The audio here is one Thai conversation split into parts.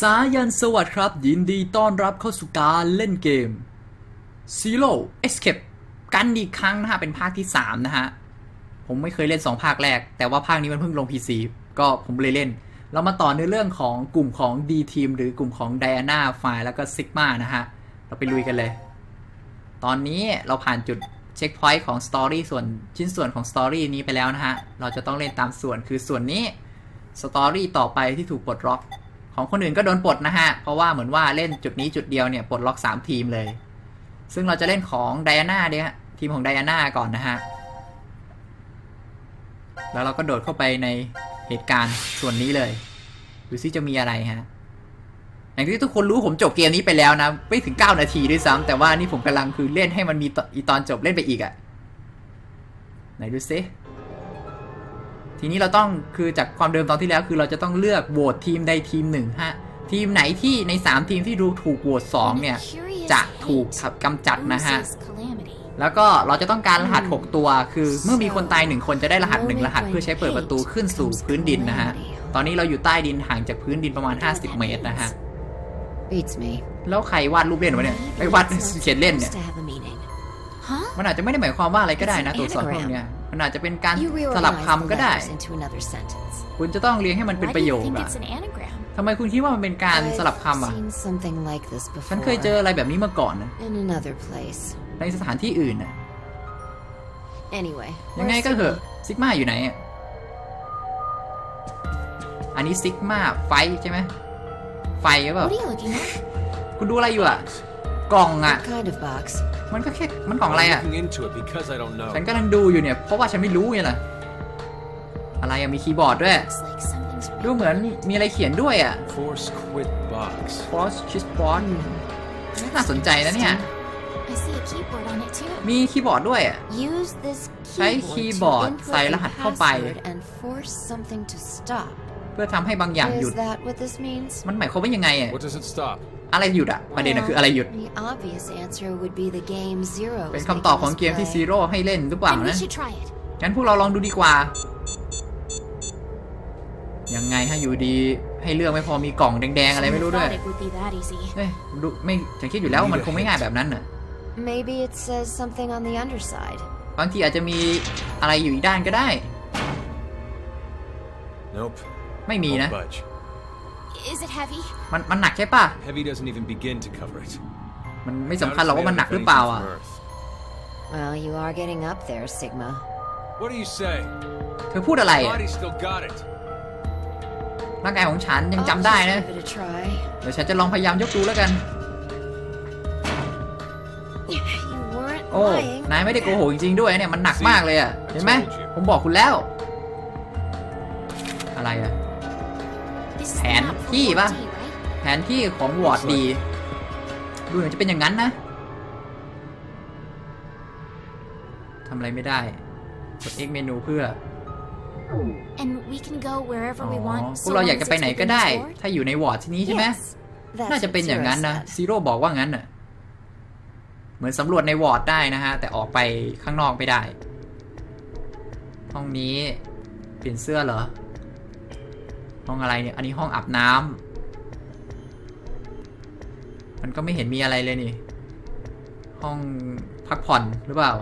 สายันสวัสดิ์ครับ ยินดีต้อนรับเข้าสู่การเล่นเกม Zero Escape กันอีกครั้งนะฮะ เป็นภาคที่ 3 นะฮะ ผมไม่เคยเล่น 2 ภาคแรก แต่ว่าภาคนี้มันเพิ่งลง PC ก็ผมเลยเล่น เรามาต่อในเรื่องของกลุ่มของ D Team หรือกลุ่มของ Diana f i แล้วก็ Sigma นะฮะ เราไปลุยกันเลย ตอนนี้เราผ่านจุดเช็คพอยต์ของสตอรี่ส่วนชิ้นส่วนของสตอรี่นี้ไปแล้วนะฮะ เราจะต้องเล่นตามส่วนคือส่วนนี้สตอรี่ต่อไปที่ถูกปลดล็อก ของคนอื่นก็โดนปลดนะฮะ เพราะว่าเหมือนว่าเล่นจุดนี้จุดเดียวเนี่ยปลดล็อก3ทีมเลย ซึ่งเราจะเล่นของไดอาน่าเนี่ยทีมของไดอาน่าก่อนนะฮะ แล้วเราก็โดดเข้าไปในเหตุการณ์ส่วนนี้เลย ดูซิจะมีอะไรฮะ อย่างที่ทุกคนรู้ผมจบเกมนี้ไปแล้วนะ ไม่ถึง 9 นาทีด้วยซ้ำแต่ว่านี่ผมกำลังคือเล่นให้มันมีอีตอนจบเล่นไปอีกอะไหนดูซิ ทีนี้เราต้องคือจากความเดิมตอนที่แล้วคือเราจะต้องเลือกโหวตทีมใดทีมหนึ่งฮะ ทีมไหนที่ใน 3 ทีมที่ดูถูกโหวต2เนี่ย จะถูกกำจัดนะฮะ แล้วก็เราจะต้องการรหัส 6 ตัว คือเมื่อมีคนตาย 1 คนจะได้รหัส 1 รหัสเพื่อใช้เปิดประตูขึ้นสู่พื้นดินนะฮะ ตอนนี้เราอยู่ใต้ดินห่างจากพื้นดินประมาณ 50 เมตรนะฮะ Beats me. แล้วใครวาดรูปเล่นวะเนี่ยไอ้วาดเขียนเล่นเนี่ย To have a meaning. มันอาจจะไม่ได้หมายความว่าอะไรก็ได้นะตัวอักษรพวกเนี้ย มันอาจจะเป็นการ You สลับ reorganize คำ the ก็ได้ letters into another sentence. คุณจะต้องเรียงให้มันเป็นประโยค Why do you อะ think it's an anagram? ทำไมคุณคิดว่ามันเป็นการสลับคำอะ I've seen something like this ฉัน before. เคยเจออะไรแบบนี้มาก่อนนะ In another place. ในสถานที่อื่นน่ะ Anyway. ยังไง where's ก็เถอะ Sigma? ซิกมาอยู่ไหนอะอันนี้ซิกมาไฟใช่ไหมไฟหรือเปล่า What are you looking at? คุณดูอะไรอยู่อะ กล่องอะ What kind of box? มันก็แค่มันกล่องอะไรอะ looking into it because I don't know. ฉันกำลังดูอยู่เนี่ย เพราะว่าฉันไม่รู้ไงล่ะ อะไรอะมีคีย์บอร์ดด้วย Looks like something's ดูเหมือนมีอะไรเขียนด้วยอะ Force quit box. Force c h i s b o a r d น่าสนใจนะเนี่ย I see a keyboard on it too. มีคีย์บอร์ดด้วยอะ Use this ใช้ keyboard คีย์ to บอร์ด input ใส่ร a หัสเข้าไป password and force something to stop. เพื่อทำให้บางอย่างหยุ Is ด that what this means? มันหมายความว่ายังไงอะ What does it stop? อะไรหยุดอะประเด็นอะคืออะไรหยุด Well, The obvious answer would be the game Zero เป็น is คำตอบของ making เกม us ที่ play. ซีโร่ให้เล่นหรือเปล่า Then we นะ should try it. งั้นพวกเราลองดูดีกว่า ยังไงให้อยู่ดีให้เลือกไม่พอมีกล่องแดง ๆ อะไรไม่รู้ด้วย Thought it would be that easy. เอ้ยดูไม่ฉันคิดอยู่แล้วว่ามันคงไม่ง่ายแบบนั้นน่ะ Maybe it says something on the underside. บางทีอาจจะมีอะไรอยู่อีกด้านก็ได้ Nope. ไม่มี Won't นะ budge. Is it heavy? มันมันหนักใช่ป่ะ Heavy doesn't even begin to cover it. มันไม่สำคัญหรอกว่ามันหนักหรือเปล่าอะ Well, you are getting up there, Sigma. What do you say? เธอพูดอะไรอะ Body still got it. ร่างกายของฉันยัง I'll จำได้ just นะ give it a try. เดี๋ยวฉันจะลองพยายามยกดูแล้วกัน You weren't โอ้ lying. นายไม่ได้โกหกจริงๆด้วยเนี่ยมันหนักมากเลยอะ เห็นไหม ผมบอกคุณแล้ว อะไรอะ This is the Pen. Map for Key Ward ba? D, right? แผนที่ของวอร์ดดี ดูเหมือนจะเป็นอย่างนั้นนะทำอะไรไม่ได้ กด X เมนูเพื่อ And we can go อ๋ wherever อ we want. พวกเราอยากจะไปไหนก็ได้ ถ้าอยู่ในวอร์ดที่นี้ใช่ไหม Yes. That's น่าจะ what เป็นอย่าง Zero นั้นนะ said. ซีโร่บอกว่างั้นน่ะ เหมือนสำรวจในวอร์ดได้นะฮะ แต่ออกไปข้างนอกไม่ได้ ห้องนี้เปลี่ยนเสื้อเหรอ ห้องอะไรเนี่ย อันนี้ห้องอาบน้ำมันก็ไม่เห็นมีอะไรเลยนี่ ห้องพักผ่อนหรือเปล่า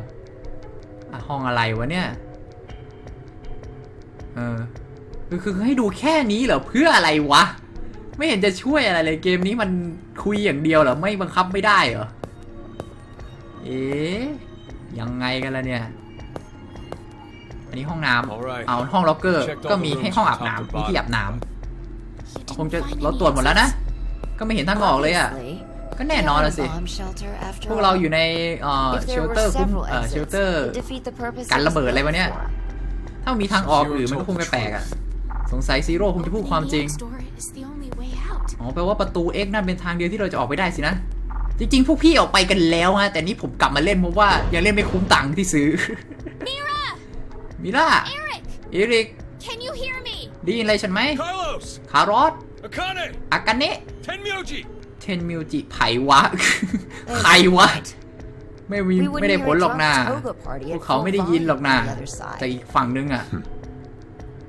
ห้องอะไรวะเนี่ย เออคือคือให้ดูแค่นี้เหรอเพื่ออะไรวะ ไม่เห็นจะช่วยอะไรเลยเกมนี้มันคุยอย่างเดียวเหรอ ไม่บังคับไม่ได้เหรอ เอ๊ะยังไงกันล่ะเนี่ย อันนี้ห้องน้ำ Alright. เอาห้องล็อกเกอร์ Checked all ก็ the มี rooms ให้ห้องอาบ top to น้ำมี bottom. ที่อาบน้ You ำคง didn't จะ find เรา any ตรวจหมดแล้วนะ exits. ก็ไม่เห็นทางออกเลยอะ Obviously. ก็แน่นอนละสิ Not a bomb shelter after พวกเรา all. อยู่ในเอ่อ If เช there ล were เตอร์คุ้ม several เอ่อ exits, เชลเตอร์ it'd defeat the purpose กัน it ระ was เบิดอะไร built วะเนี่ย for. ถ้ามีทางออกอื่นมันก็คงแปลกๆอะ สงสัยซีโร่คงจะพูดความจริง The X door is the only way out. อ๋อแปลว่าประตู X นั่นเป็นทางเดียวที่เราจะออกไปได้สินะจริงๆ พวกพี่ออกไปกันแล้วฮะแต่นี่ผมกลับมาเล่นเพราะว่ายังเล่นไม่คุ้มตังค์ที่ซื้อ Mira! มิล่า Eric! เอริก Can you hear me? ได้ยินอะไรฉันไหม Carlos! คารอส Akane! อากาเนะ Tenmyoji! เทนมิวจิไผวะใครวะไม่มี We wouldn't ไม่ได้ hear ผล a หรอกนะ drunk toga party พว at กเขา full ไม่ได้ยินหรอกนะ volume on the other แต่ side. อีกฝั่งนึงอะ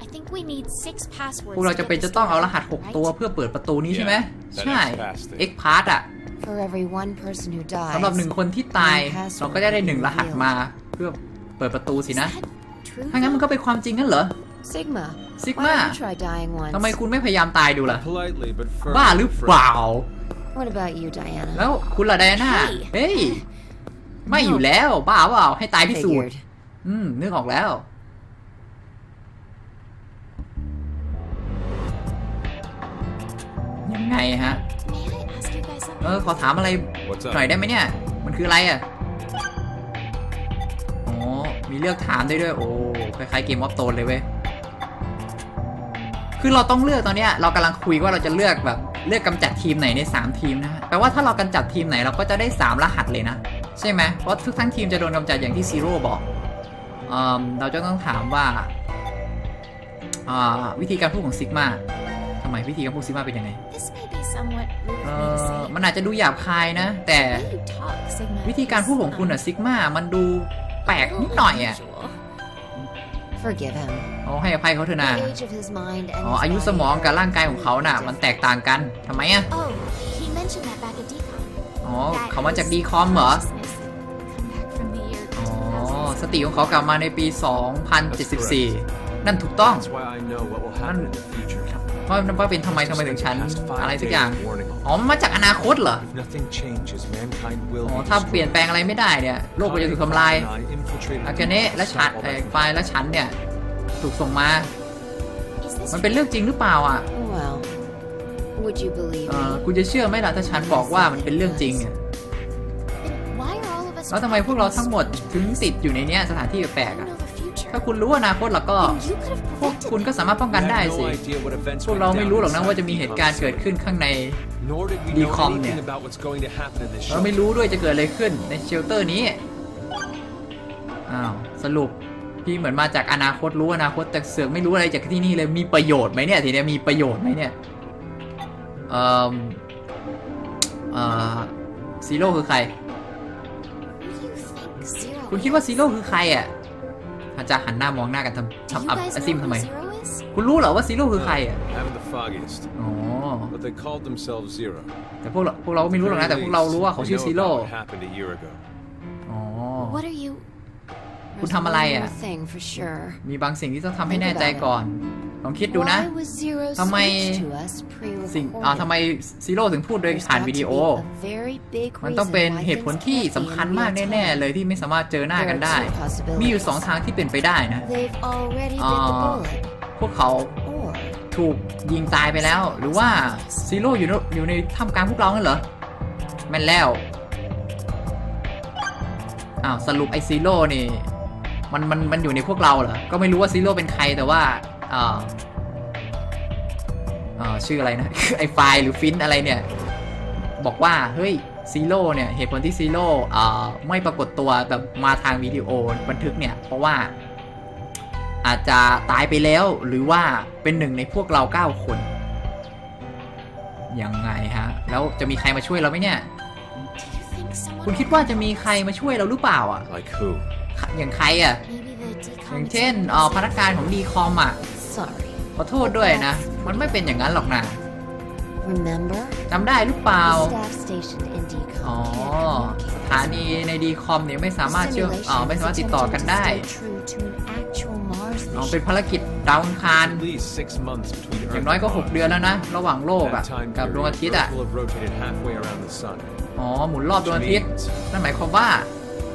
I think think we need six passwords. พวกเรา to จะ get เป็น this จะต้องเอารหัส going, 6ตัว right? เพื่อเปิดประตูนี้ใช่ไหม Yeah, ใช่ that X-Pass thing. X Pass อะ For every one person who dies. สำหรับหนึ่งคนที่ตาย one password เราก็จะได้หนึ่งรหัส revealed. มาเพื่อเปิดประตูสิ Is นะ that true? ถ้างั้นมันก็ though? เป็นความจริงงั้นเหรอ Sigma. Sigma. Why don't you try dying once? ทำไมคุณไม่พยายามตายดูล่ะ Politely, but firmly บ้าหรือ afraid. เปล่า What about you, Diana? แล้วคุณล่ะไดอาน่า Hey เฮ้ย ไม่อยู่แล้ว บ้าเปล่า ให้ตายพิสูจน์ Figured. อืม นึกออกแล้ว ยังไงฮะ May I ask you guys เอ something? อขอถามอะไร What's หน่อย up? ได้ไหมเนี่ย มันคืออะไรอะอ๋อ มีเลือกถามได้ด้วย โอ้คล้ายๆเกมออฟโตนเลยเว้ย คือเราต้องเลือกตอนเนี้ยเรากำลังคุยว่าเราจะเลือกแบบเลือกกำจัดทีมไหนใน 3 ทีมนะฮะแปลว่าถ้าเรากำจัดทีมไหนเราก็จะได้ 3 รหัสเลยนะ ใช่ไหมเพราะทุกทั้งทีมจะโดนกำจัดอย่างที่ซีโร่บอกเอมเราจะต้องถามว่าอ่าวิธีการพูดของซิกมาทำไมวิธีการพูดซิกมาเป็นยังไง This may be somewhat rude เอ of me to อ say. มันอาจจะดูหยาบคายนะ แต่ The way you talk, Sigma, วิธีการพูดของคุณอะ is, ซิกมามันดูแปลก um, นิดหน่อยอะ unusual. Forgive him. เอาให้อภัยเขาเถอะนะ The age of his mind and อ๋อ his อายุสมองกับร่างกายของเขาน่ะมันแตกต่างกันทำไมอะ Oh, he mentioned that back at decom. อ๋อ That เขามาจาก his ดีคอมเหรอ consciousness had come back from the year อ๋อ 2000. สติของเขากลับมาในปี 2074 นั่นถูกต้อง That's why I know what will happen in the future. ว่าว่าเป็นทำไมทำไมถึงฉัน Past five อะไรสัก days อย่าง of warning. อ๋อมันมาจากอนาคตเหรอ If nothing changes, mankind will อ๋อ be ถ้า destroyed. เปลี่ยนแปลงอะไรไม่ได้เนี่ยโลกก็จะถูกทำลาย Connie, Fox, and I infiltrated อาเกเนะและฉัน Stop all ไอ้ that ไฟล์และฉันเนี่ยถูกส่งมา Is this มันเป็นเรื่องจริงหรือเปล่าอะ Well, would you believe เออ me? คุณจะเชื่อไหมล่ะถ้าฉันบอกว่ามันเป็นเรื่องจริงอะ then why are all of us แล้วทำไมพวกเราทั้งหมดถึงติดอยู่ในเนี้ยสถานที่แปลกๆ You อะ know the future. ถ้าคุณรู้อนาคตแล้วก็ Then you could have พวก prevented คุณก็ this. สามารถป้องกัน We ได้ had สิ no idea what events พวก went เราไม่รู้หรอก down นะว่าจะมี inside เหตุการณ์ Decom เกิดขึ้นข้างใน Nor did we know Decom anything เนี่ย about what's going to happen in this เราไม่ show. รู้ด้วยจะเกิดอะไรขึ้นในเชลเตอร์นี้ อ้าว สรุปพี่เหมือนมาจากอนาคตรู้อนาคตแต่เสือกไม่รู้อะไรจากที่นี่เลยมีประโยชน์ไหมเนี่ยทีเนี้ยมีประโยชน์ไหมเนี่ย เอ่อเอ่อซีโร่คือใคร Who do you think Zero คุณคิดว่า is? ซีโร่คือใครอะ อาจจะหันหน้ามองหน้ากันทำ Do you ทำอับ guys อาซิม know ทำ who ไม Zero is? คุณรู้เหรอว่าซีโร่คือใครอะ Haven't the foggiest. อ๋อ But they called themselves Zero. แต่พวกเราพวกเราก็ไม่รู้หรอกนะแต่พวกเรารู้ว่าเขาชื่อ We ซี know โร่ about what happened a year ago. อ๋อ What are you? คุณ There's ทำอะไร one อะ more thing for sure. มีบางสิ่งที่ต้องทำให้แน่ใจก่อน ลองคิดดูนะ Why was Zero ทำไม switched to us สิ่งอ่า pre-recorded? ทำไมซีโร่ถึงพูดโดย There's ผ่าน got to วิดีโอ be a very big มันต้อง reason เป็น why เหตุผล things ที่ can't สำ be คัญ in มาก real แน่ time. ๆเลยที่ไม่สามารถเจอหน้ากัน There ได้ are two possibilities. มีอยู่สองทางที่เป็นไปได้นะ They've already Ah. bit the bullet, พวกเขา or ถูกยิงตายไปแล้ว หรือว่าซีโร่อยู่ในอยู่ในท่ามกลางพวกเรานั่นเหรอแม่นแล้วอ้าวสรุปไอซีโร่นี่มันมันมันอยู่ในพวกเราเหรอ ก็ไม่รู้ว่าซีโร่เป็นใครแต่ว่าเอ่อเอ่อชื่ออะไรนะ ไอไฟล์หรือฟินอะไรเนี่ย บอกว่า เฮ้ยซีโร่เนี่ย เหตุผลที่ซีโร่เอ่อไม่ปรากฏตัวแบบมาทางวิดีโอบันทึกเนี่ย เพราะว่า อาจจะตายไปแล้วหรือว่าเป็นหนึ่งในพวกเราเก้าคนยังไงฮะ แล้วจะมีใครมาช่วยเราไหมเนี่ย Do you think someone? คุณคิดว่าจะมีใครมาช่วยเราหรือเปล่าอะ Like who? อย่างใครอะ Maybe the decom อย่างเช่น team เอ่อ is พนักงานของดีคอมอะ sorry. ขอโทษด้วยนะ มันไม่เป็นอย่างนั้นหรอกนะ Remember? จำได้หรือเปล่า The staff stationed in decom อ๋อ can't ส communicate. ถานีในดีคอมเนี่ยไม่สามารถเชื่อม Simulation เอ่อไม่สามารถติดต่อกันได้ is attempting to stay true to an actual Mars อ๋อ mission. เป็นภารกิจดาวอังคาร At least six months between อ Earth ย่างน้อยก็ and 6 Mars. เดือนแล้วนะ ระหว่างโลก That อะ time กับดวง period, อาทิตย์อะ Earth will have rotated halfway around the sun. อ๋อ หมุนรอบดวงอาทิตย์นั่นหมายความว่า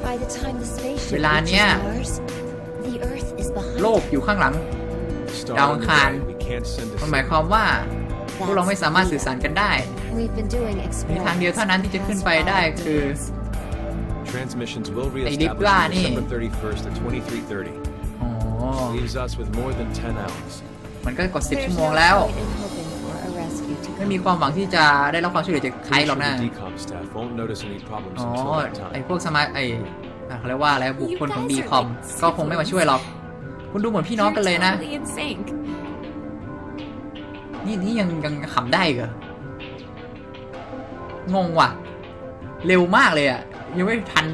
By the time the spaceship เวลาเนี้ย reaches Mars, the Earth is behind โลกอยู่ข้างหลัง Star Down in the Khan. way, we can't send a มันหมาย signal. ความว่า That's พวกเราไม่สามารถสื่อสารกันได้ We've been doing มีทางเดียวเท่านั้นที่จะขึ้นไปได้คือ Transmissions will ไอ้ reestablish ลิปล่า on นี่ December 31st at 2330. อ๋อ Leaves us with more than 10 hours. มันก็กด 10 There's ชั่วโม no งแล้ว point in hoping for a rescue to ไม่ come. มีความหวังที่จะได้รับความช่วยเหลือจากใครหรอกนะ Pretty sure the decom staff won't notice any problems อ๋อ until that ไอ time. พวกสมาไออะเขาเรียกว่าอะไรบุคคลของ You ดี guys are คอม like ก็คงไม่มาช่วยหรอก คุณดูเหมือนพี่น้องกันเลยนะ You're totally in sync. นี่นี่ยังยังขำได้อีกเหรองงว่ะ เร็วมากเลยอะ ยังไม่ทัน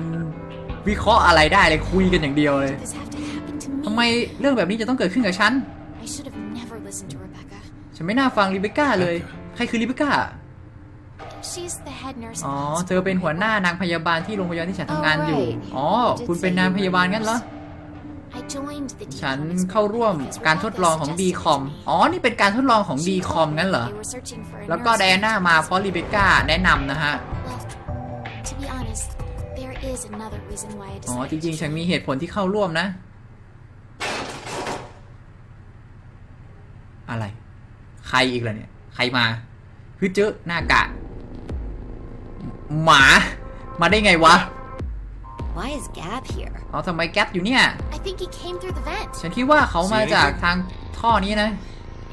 วิเคราะห์อะไรได้เลยคุยกันอย่างเดียวเลย Does this have to happen to me? ทำไมเรื่องแบบนี้จะต้องเกิดขึ้นกับฉัน I should have listen to Rebecca. ฉันไม่น่าฟังลิเบก้าเลย ใครคือลิเบก้า She's the head nurse. อ๋อ in the เธอเป็นหัว hospital. หน้านางพยาบาลที่โรงพยาบาลที่ฉันทำงานอยู่ Oh, right. อ๋อ คุณเป็นนางพยาบาลงั้นเหรอ I joined the ฉัน decom เข้าร่วม because การทดลองของ Rebecca ดีคอม suggested to me. อ๋อ นี่เป็นการทดลองของ She ดีคอม told me งั้นเหรอ they were searching for a แล้วก็ nurse ได to อาน่า replace มาเพราะลิเบก้าแนะนำนะฮะ Well, to be honest, there is another reason why I อ๋อจ decided ริง to ๆฉัน join. มีเหตุผลที่เข้าร่วมนะ อะไร ใครอีกล่ะเนี่ย ใครมาคือเจอหน้ากากหมา มาได้ไงวะ Why is Gab here? เอาทำไมแก๊ปอยู่เนี่ย I think he came through the vent. ฉันคิดว่าเขามาจากทางท่อนี้นะ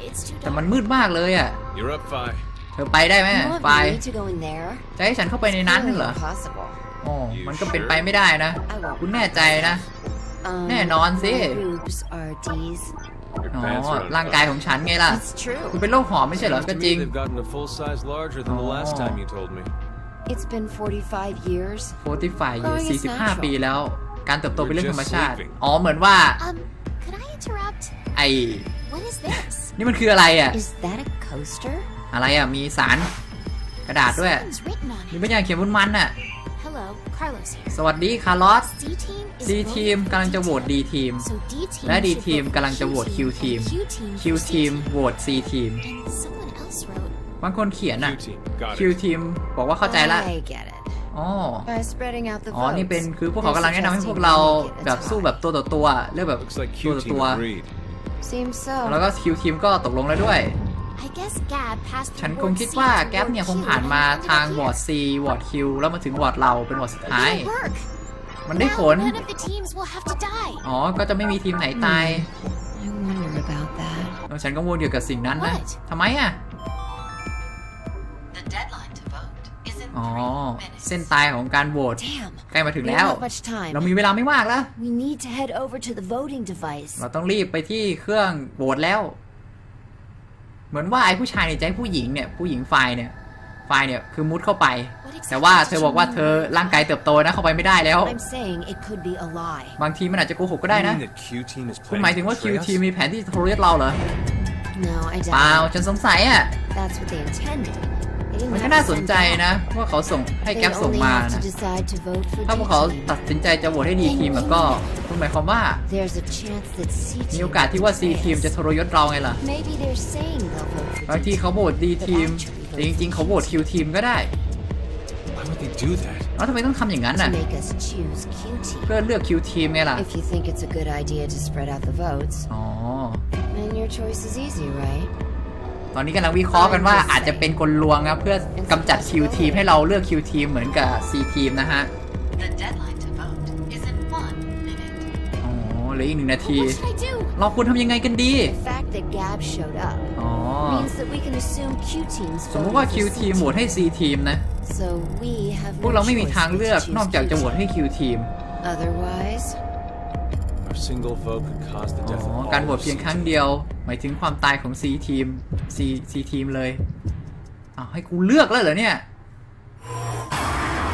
It's too แต่ dark. มันมืดมากเลยอะ You're up, Fi. เธอไปได้ไหม You want ไป me to go in there? จะให้ฉันเข้าไปในนั้นนั่นเหรอ Clearly impossible. อ๋อมันก็เป็นไปไม่ได้นะ I won't. คุณแน่ใจนะ Um, แน่นอนสิ my boobs are D's. Your อ๋อ pants are ร่างกายของฉันไงล่ะ It's true. คุณเป็นโรคหอมไม่ใช่เหรอ Seems ก็ to จริ me ง they've gotten a full size larger than the last Oh. time you told me. It's been 45 years. โฟติฟายอยู่ Growing is 45 natural ปีแล้ว การเติบโตเป็นเรื่องธรรมชาติ You're just อ๋อ เหมือนว่า Um, could I interrupt? ไอ What is this? นี่มันคืออะไรอะ Is that a coaster? อะไรอะ มีสารกระดาษด้วย Something's written on มี it. บางอย่างเขียนบนมันอะ Hello, Carlos here. สวัสดี คาร์ลอส C team is ซี voting ทีม for กำลังจะโหวต D ทีม So D team และ D should ทีม vote for กำลังจะโหวต Q ทีม and Q team Q for C ทีมโหวต C ทีม And someone else wrote บางคนเขียนอะ Q team. Got Q it. ทีมบอกว่าเข้าใจละ I get it. อ๋อ By spreading out the อ๋อ votes. นี่เป็นคือพวกเขากำ they're ลังแนะนำให้พวก suggesting เรา we make it a แบบสู้ tie. แบบตัวต่อตัวเลือกแบบ Looks like ตัว Q ต่อ team ตัว agreed. Seems so. แล้วก็ Q ทีมก็ตกลงแล้วด้วย I guess Gab passed ฉัน through คง ward คิด C ว่า to แก๊ป ward เนี่ย Q คงผ่าน and มา ended up ทาง here. วอร์ด C วอร์ด Q แล้วมาถึงวอร์ดเราเป็นวอร์ดสุด It ท้าย didn't work. มันได้ผ Now ล none of the teams will have to die. อ๋อ ก็จะไม่มีทีมไหนตาย I wonder about that. เออฉันก็วนเกี่ยวกับสิ่งนั้นนะ What? ทำไมอะ อ๋อ three minutes. เส้นตายของการโหวต Damn. ใกล้มาถึง We แล้ว don't have much time. เรามีเวลาไม่มากแล้ว We need to head over to the voting device. เราต้องรีบไปที่เครื่องโหวตแล้ว เหมือนว่าไอ้ผู้ชายเนี่ยจะให้ผู้หญิงเนี่ย ผู้หญิงไฟล์เนี่ยไฟล์เนี่ยคือมุดเข้าไป แต่ว่าเธอบอกว่าเธอร่างกายเติบโตนะเข้าไปไม่ได้แล้ว I'm saying it could be a lie. บางทีมันอาจจะโกหกก็ได้ You นะ mean that Q team is คุณ planning หมายถึง to ว่า Q betray us? ทีมีแผนที่จะโทรยึดเราเหรอ No, I เปล่า doubt ฉันสงสัยอะ it. That's what they intended. They didn't มันก็ have น่า to สน send ใจ Gab. นะว่าเขาส่งให้ They แก๊ปส่ง only มา have นะ to decide to vote for ถ้าพวกเขา D team. ตัดสินใจจะโหวตให้ดีทีมแล้วก็คุณหมายความว่า There's a chance that C มี team โอกาสที่ว่า C ทีมจะทรยศเราไงล่ะ Maybe they're saying they'll vote for บาง D ที team. เขาโหวต D ทีมแต่จริงๆเขาโหวต Q ทีมก็ได้ Why would they do that? แล้วทำไมต้องทำอย่างนั้น to น่ะ make us choose Q team. เพื่อเลือก Q ทีมไงล่ะ If you think it's a good idea to spread out the votes, อ๋อ ตอนนี้กำลังวิเคราะห์กันว่าอาจจะเป็นกลลวงนะเพื่อกำจัด Q ทีมให้เราเลือก Q ทีมเหมือนกับ C ทีมนะฮะ The deadline to vote is in one minute. อ๋อเหลืออีกหนึ่งนาที What should I do? เราควรทำยังไงกันดี The fact that Gab showed up อ๋อ means that we can assume Q teams สมมติว่า Q voted for C ทีมโหวตให้ C ทีมนะ So we have พวก no เราไม่มี choice ทาง but to เลือก choose นอกจาก Q จะโหวต team. ให้ Q ทีม Otherwise, อ๋ death อ of all การโหวต of เพียง C ครั้ง team. เดียว หมายถึงความตายของ C ทีม C C ทีมเลยอ้าวให้กูเลือกแล้วเหรอเนี่ย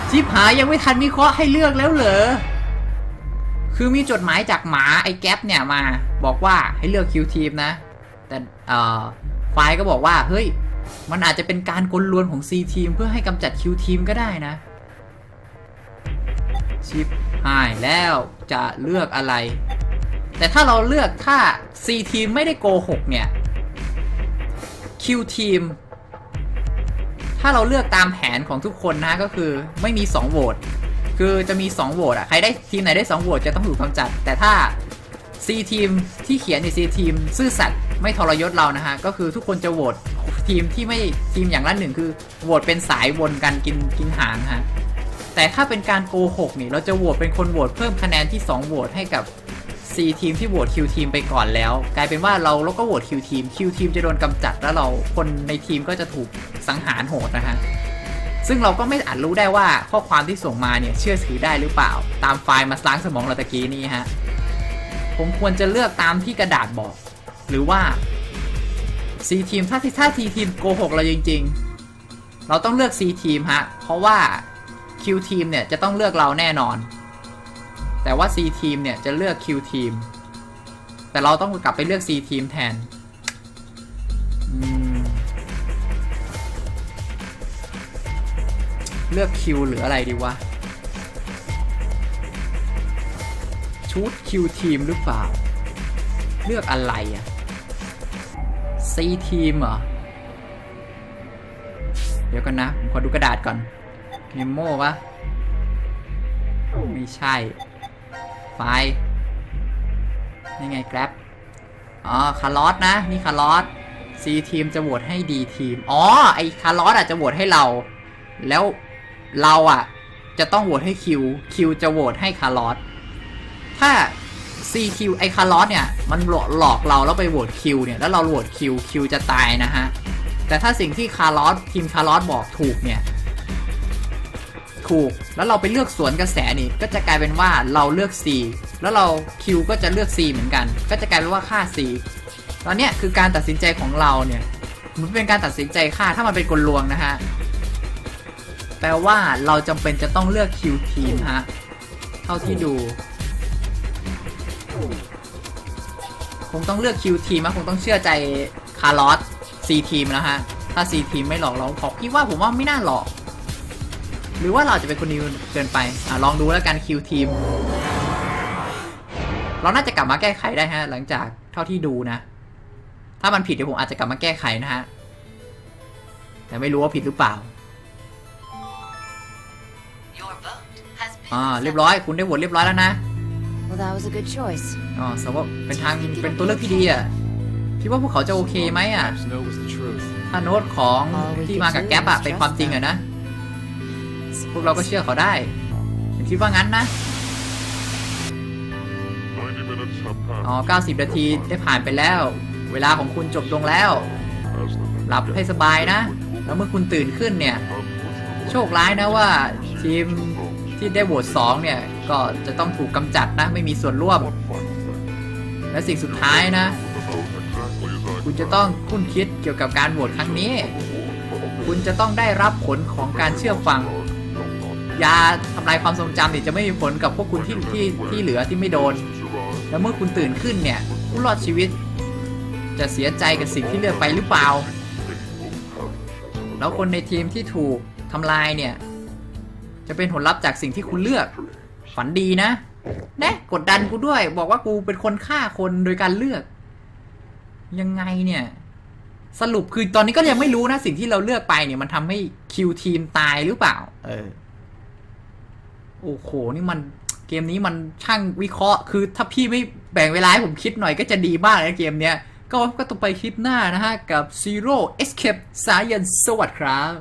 ชิบหายยังไม่ทันวิเคราะห์ให้เลือกแล้วเหรอ คือมีจดหมายจากหมาไอ้แก๊ปเนี่ยมา บอกว่าให้เลือกคิวทีมนะ แต่เอ่อไฟล์ก็บอกว่า เฮ้ย มันอาจจะเป็นการกลลวนของ C ทีมเพื่อให้กำจัดคิวทีมก็ได้นะ ชิปหายแล้วจะเลือกอะไร แต่ถ้าเราเลือกถ้า C ทีมไม่ได้โกหกเนี่ย Q ทีมถ้าเราเลือกตามแผนของทุกคนนะก็คือไม่มี 2โหวตคือจะมี 2โหวตอะใครได้ทีมไหนได้ 2โหวตจะต้องถูกกำจัด แต่ถ้า C ทีมที่เขียนใน C ทีมซื่อสัตย์ไม่ทรยศเรานะฮะ ก็คือทุกคนจะโหวตทีมที่ไม่ทีมอย่างละหนึ่งคือโหวตเป็นสายวนกันกินกินหางฮะ แต่ถ้าเป็นการโกหกนี่เราจะโหวตเป็นคนโหวตเพิ่มคะแนนที่ 2 โหวตให้กับ C ทีมที่โหวต Q ทีมไปก่อนแล้ว กลายเป็นว่าเราเราก็โหวต Q ทีม Q ทีมจะโดนกำจัดแล้วเราคนในทีมก็จะถูกสังหารโหดนะฮะซึ่งเราก็ไม่อาจรู้ได้ว่าข้อความที่ส่งมาเนี่ยเชื่อถือได้หรือเปล่า ตามไฟล์มาล้างสมองเราตะกี้นี้ฮะผมควรจะเลือกตามที่กระดาษบอก หรือว่า C ทีมถ้าถ้า T ทีมโกหกเราจริง ๆ เราต้องเลือก C ทีมฮะเพราะว่า คิวทีมเนี่ยจะต้องเลือกเราแน่นอน แต่ว่า C ทีมเนี่ยจะเลือกคิวทีมแต่เราต้องกลับไปเลือก C ทีมแทนเลือกคิวหรืออะไรดีวะชุดคิวทีมหรือเปล่า เลือกอะไรอะซีทีมเหรอ เดี๋ยวกันนะ ผมขอดูกระดาษก่อน เมมโม่ปะไม่ใช่ ไฟ นี่ไง Grab อ๋อ คาร์ลอสนะ นี่คาร์ลอส C ทีมจะโหวตให้ D ทีม อ๋อ ไอคาร์ลอสอะจะโหวตให้เรา แล้วเราอะ จะต้องโหวตให้ Q Q จะโหวตให้คาร์ลอสถ้า CQ ไอคาร์ลอสเนี่ย มันหลอกหลอกเราแล้วไปโหวต Q เนี่ย แล้วเราโหวต Q Q จะตายนะฮะ แต่ถ้าสิ่งที่คาร์ลอสทีมคาร์ลอสบอกถูกเนี่ย ถูก แล้วเราไปเลือกสวนกระแสนี่ ก็จะกลายเป็นว่าเราเลือก C แล้วเรา Q ก็จะเลือก C เหมือนกัน ก็จะกลายเป็นว่าค่า C ตอนเนี้ยคือการตัดสินใจของเราเนี่ย มันเป็นการตัดสินใจค่าถ้ามันเป็นกลลวงนะฮะ แปลว่าเราจำเป็นจะต้องเลือก Q ทีมฮะ เท่าที่ดู คงต้องเลือก Q ทีมนะคงต้องเชื่อใจคาร์ลอส C ทีมนะฮะ ถ้า C ทีมไม่หลอกเราขอพี่ว่าผมว่าไม่น่าหลอก หรือว่าเราจะเป็นคนดีเกินไปอะลองดูแล้วกัน Q ทีม เราน่าจะกลับมาแก้ไขได้ฮะ หลังจากเท่าที่ดูนะ ถ้ามันผิดเดี๋ยวผมอาจจะกลับมาแก้ไขนะฮะ แต่ไม่รู้ว่าผิดหรือเปล่า Your vote has been อ่าเรียบร้อย คุณได้โหวตเรียบร้อยแล้วนะ Well, that was a good choice. อ๋อสำหรับเป็นทางเป็นตัวเลือกที่ดีอะคิดว่าพวกเขาจะโอเคไหมอะ Perhaps no was the truth. ถ้าโน้ตของที่มากับแก๊ปอะเป็นความจริงอะนะ พวกเราก็เชื่อเขาได้ผมคิดว่างั้นนะ อ๋อ 90 นาทีได้ผ่านไปแล้ว เวลาของคุณจบลงแล้ว หลับให้สบายนะ แล้วเมื่อคุณตื่นขึ้นเนี่ย โชคร้ายนะว่าทีมที่ได้โหวต2เนี่ย ก็จะต้องถูกกำจัดนะ ไม่มีส่วนร่วม และสิ่งสุดท้ายนะ คุณจะต้องคุ้นคิดเกี่ยวกับการโหวตครั้งนี้ คุณจะต้องได้รับผลของการเชื่อฟัง ยาทำลายความทรงจำเนี่ยจะไม่มีผลกับพวกคุณที่ที่ที่เหลือที่ไม่โดน แล้วเมื่อคุณตื่นขึ้นเนี่ยผู้รอดชีวิต จะเสียใจกับสิ่งที่เลือกไปหรือเปล่า แล้วคนในทีมที่ถูกทำลายเนี่ย จะเป็นผลลัพธ์จากสิ่งที่คุณเลือก ฝันดีนะนะกดดันกูด้วย บอกว่ากูเป็นคนฆ่าคนโดยการเลือก ยังไงเนี่ย สรุปคือตอนนี้ก็ยังไม่รู้นะ สิ่งที่เราเลือกไปเนี่ยมันทำให้คิวทีมตายหรือเปล่า เออ โอ้โห นี่มันเกมนี้มันช่างวิเคราะห์ คือถ้าพี่ไม่แบ่งเวลาให้ผมคิดหน่อยก็จะดีมากนะเกมเนี้ย ก็ก็ต้องไปคลิปหน้านะฮะ กับ Zero Escape Science สวัสดีครับ